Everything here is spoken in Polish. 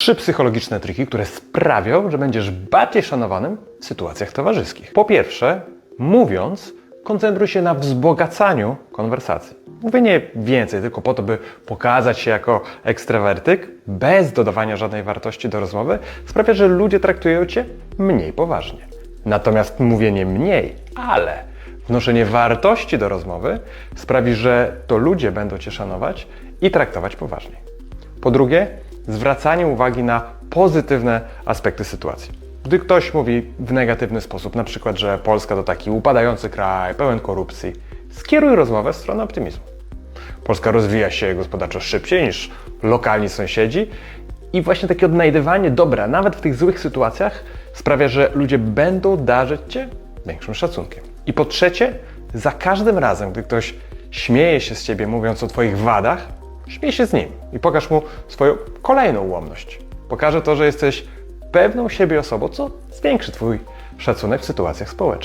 Trzy psychologiczne triki, które sprawią, że będziesz bardziej szanowanym w sytuacjach towarzyskich. Po pierwsze, mówiąc, koncentruj się na wzbogacaniu konwersacji. Mówienie więcej tylko po to, by pokazać się jako ekstrawertyk, bez dodawania żadnej wartości do rozmowy, sprawia, że ludzie traktują cię mniej poważnie. Natomiast mówienie mniej, ale wnoszenie wartości do rozmowy sprawi, że to ludzie będą cię szanować i traktować poważnie. Po drugie, zwracanie uwagi na pozytywne aspekty sytuacji. Gdy ktoś mówi w negatywny sposób, na przykład, że Polska to taki upadający kraj, pełen korupcji, skieruj rozmowę w stronę optymizmu. Polska rozwija się gospodarczo szybciej niż lokalni sąsiedzi i właśnie takie odnajdywanie dobra, nawet w tych złych sytuacjach, sprawia, że ludzie będą darzyć Cię większym szacunkiem. I po trzecie, za każdym razem, gdy ktoś śmieje się z Ciebie mówiąc o Twoich wadach, śmiej się z nim i pokaż mu swoją kolejną ułomność. Pokaże to, że jesteś pewną siebie osobą, co zwiększy Twój szacunek w sytuacjach społecznych.